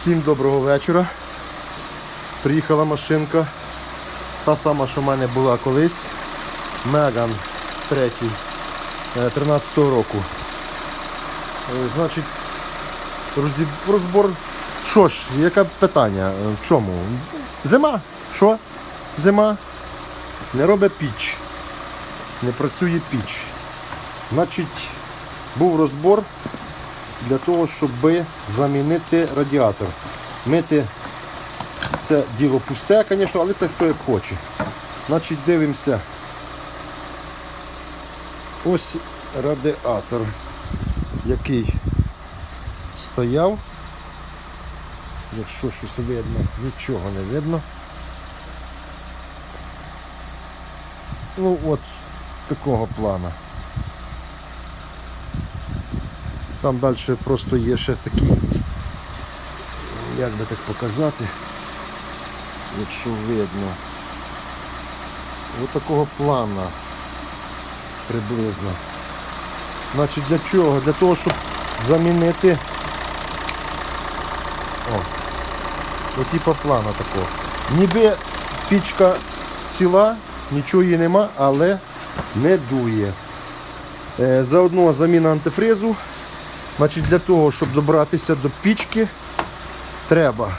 Всім доброго вечора. Приїхала машинка. Та сама, що в мене була колись. Меган 3 13 року. Е, Значить, розбор. Що ж, яке питання? Е, В чому? Зима. Що? Зима. Не робить піч. Не працює піч. Значить, був розбор для того, щоб замінити радіатор. Мити це діло пусте, звісно, але це хто як хоче. Значить, дивимося. Ось радіатор, який стояв. Якщо щось видно, нічого не видно. Ну от такого плана. Там далі просто є ще такі, як би так показати, якщо видно. Ось такого плана приблизно. Значить для чого? Для того, щоб замінити о, о типа плана такого. Ніби пічка ціла, нічого її нема, але не дує. Е, Заодно заміна антифризу. Значить, для того, щоб добратися до пічки, треба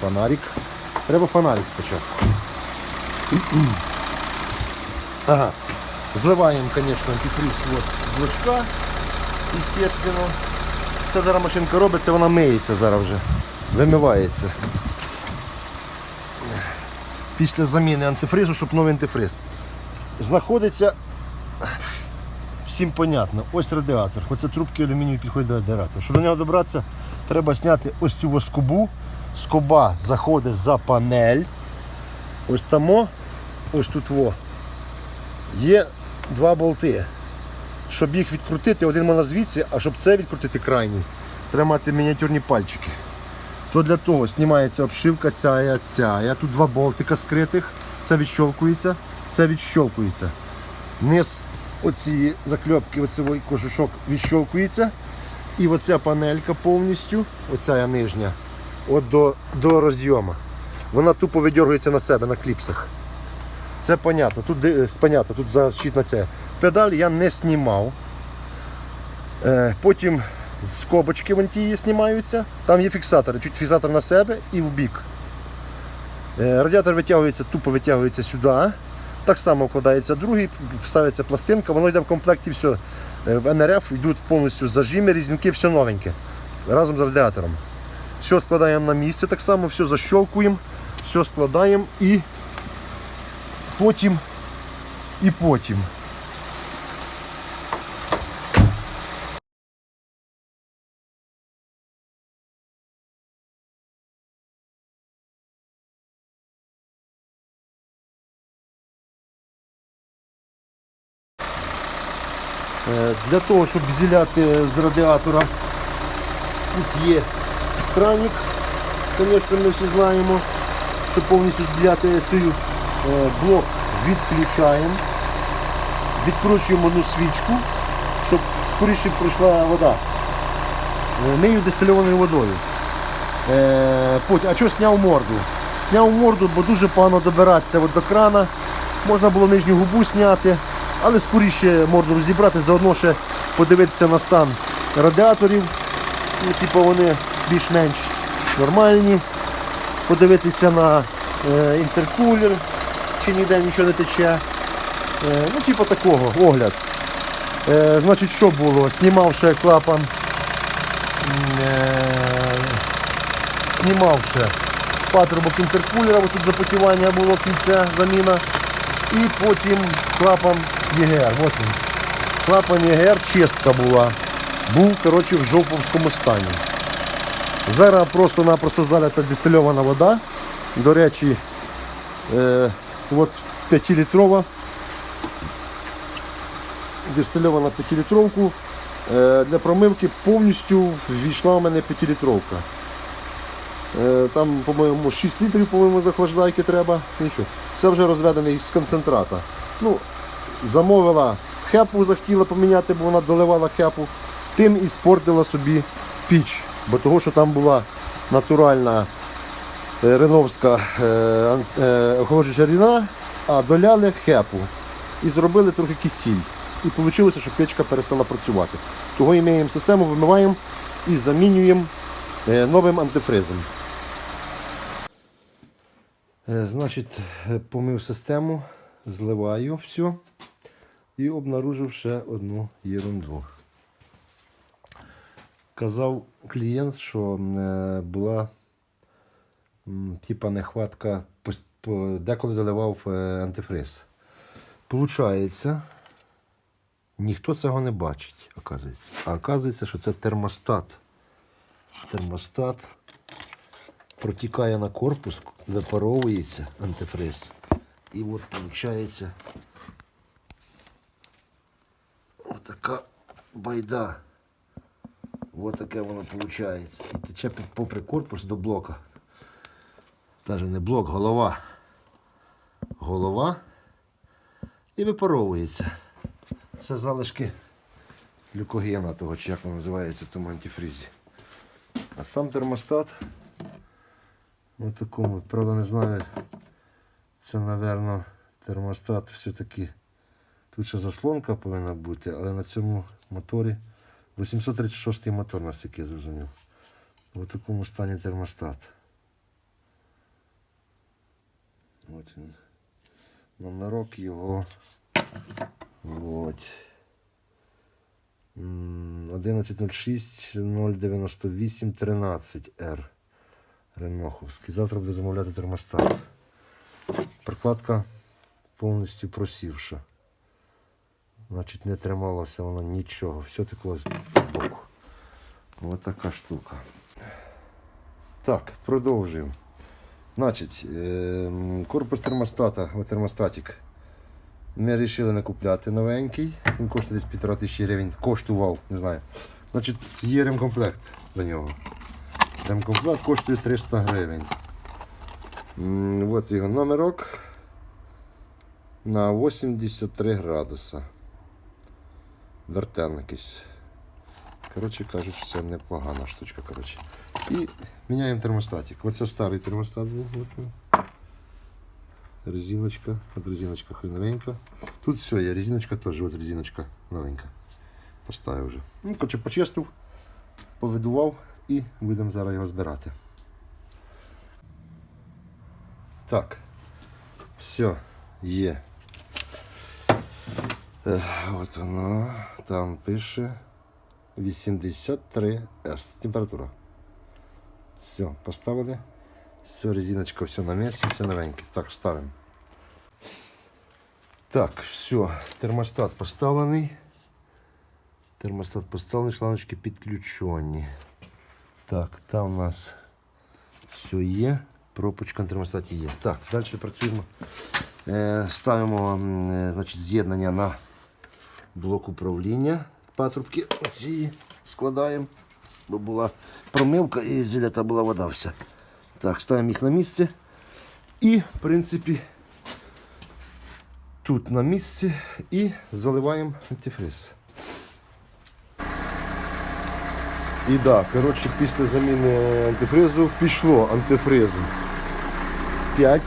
фонарик. Треба фонарик спочатку. Ага. Зливаємо, звісно, антифриз з блочка, естественно. Це зараз машинка робиться, вона миється зараз вже. Вимивається. Після заміни антифризу, щоб новий антифриз. Знаходиться всім понятно. Ось радіатор. Оце трубки алюмінію підходять до радіатора. Щоб до нього добратися, треба зняти ось цю скобу. Скоба заходить за панель. Ось тамо, ось тут во. Є два болти. Щоб їх відкрутити, один можна звідси, а щоб це відкрутити крайній, треба мати мініатюрні пальчики. То для того знімається обшивка ця, ця. Тут два болтика скритих. Це відщолкується, це відщолкується. Низ оці закльопки, оцей кожушок відщолкується. І оця панелька повністю, оця нижня, от до, до розйому. Вона тупо видергується на себе на кліпсах. Це понятно. Тут, де- понятно, тут защитна ця. Педаль я не знімав. Е, потім скобочки вон ті знімаються. Там є фіксатори, чуть фіксатор на себе і в бік. Е, радіатор витягується, тупо витягується сюди. Так само вкладається другий, ставиться пластинка, воно йде в комплекті все. Е, В НРФ йдуть повністю зажими, різінки, все новеньке. Разом з радіатором. Все складаємо на місце так само, все защелкуємо, все складаємо і потім і потім. Для того, щоб зіляти з радіатора, тут є краник, звісно, ми всі знаємо, щоб повністю зіляти цей е, блок відключаємо, відкручуємо одну свічку, щоб скоріше пройшла вода. Е, Мию дистильованою водою. Е, А чого зняв морду? Зняв морду, бо дуже погано добиратися от до крана. Можна було нижню губу зняти, але скоріше морду розібрати, заодно ще подивитися на стан радіаторів. Ну, типу вони більш-менш нормальні. Подивитися на е, інтеркулер, чи ніде нічого не тече. Е, ну, типу такого, огляд. Е, значить, що було? Знімав ще клапан. Е, знімав ще патрубок інтеркулера, бо тут запотівання було кільце, заміна. І потім клапан ЄГР. От він. Клапан ЄГР чистка була. Був коротше, в жовповському стані. Зараз просто-напросто залята дистильована вода. До речі, е, от 5-літрова. Дистильована 5-літровку. Е, для промивки повністю ввійшла у мене 5-літровка. Е, Там, по-моєму, 6 літрів, по-моєму, захлаждайки треба. Нічого. Це вже розведений з концентрата. Ну, замовила хепу, захотіла поміняти, бо вона доливала хепу. Тим і спортила собі піч. Бо того, що там була натуральна е, реновська е, е, охолоджуюча рідина, а доляли хепу. І зробили трохи кисіль. І вийшло, що печка перестала працювати. Того і маємо систему, вимиваємо і замінюємо новим антифризом. Значить, помив систему, зливаю все і обнаружив ще одну ерунду. Казав клієнт, що е, була типа нехватка, деколи доливав е, антифриз. Получається, ніхто цього не бачить, оказується. А оказується, що це термостат. Термостат протікає на корпус, випаровується антифриз. І от виходить байда. Ось таке воно виходить. І тече попри корпус до блока. Даже не блок, голова. Голова і випаровується. Це залишки глюкогена того, чи як воно називається в тому антифризі. А сам термостат у такому, правда не знаю, це, напевно, термостат все-таки. Тут ще заслонка повинна бути, але на цьому моторі 836 мотор, наскільки я зрозумів. У такому стані термостат. От він. Номерок його. От. М, 1106 098 13 R. Реноховський. Завтра буду замовляти термостат. Прокладка повністю просівша. Значить, не трималося воно нічого. Все текло з боку. Ось така штука. Так, продовжуємо. Значить, ем, корпус термостата, термостатик. Ми вирішили не купляти новенький. Він коштує десь півтора тисячі гривень. Коштував, не знаю. Значить, є ремкомплект до нього. Ремкомплект коштує 300 гривень. От його номерок на 83 градуса. Вертен якийсь. Коротше кажуть, що це непогана штучка. Коротше. І міняємо термостатик. Оце старий термостат був. Резиночка. От резиночка хреновенька. Тут все є, резиночка теж, от резиночка новенька. Поставив вже. Ну, коротше, почистив, повидував і будемо зараз його збирати. Так. Все, є. От воно. Там пише 83 С. Температура. Все, поставили. Все, резиночка, все на місці, все новеньке. Так, ставимо. Так, все, термостат поставлений. Термостат поставлений, шланочки підключені. Так, там у нас все є. Пропочка на термостаті є. Так, далі працюємо. Е, ставимо е, значить, з'єднання на блок управління. Патрубки оці складаємо, бо була промивка і зілята була вода вся. Так, ставимо їх на місце. І, в принципі, тут на місці і заливаємо антифриз. І так, да, коротше, після заміни антифризу пішло антифризу 5.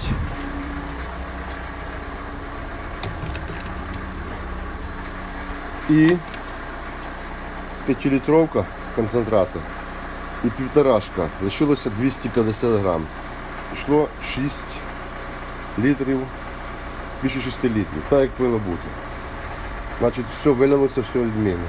І 5-літровка концентрату і півторашка. Лишилося 250 грам. Пішло 6 літрів, більше 6 літрів, так як повинно бути. Значить, все вилилося, все відмінно.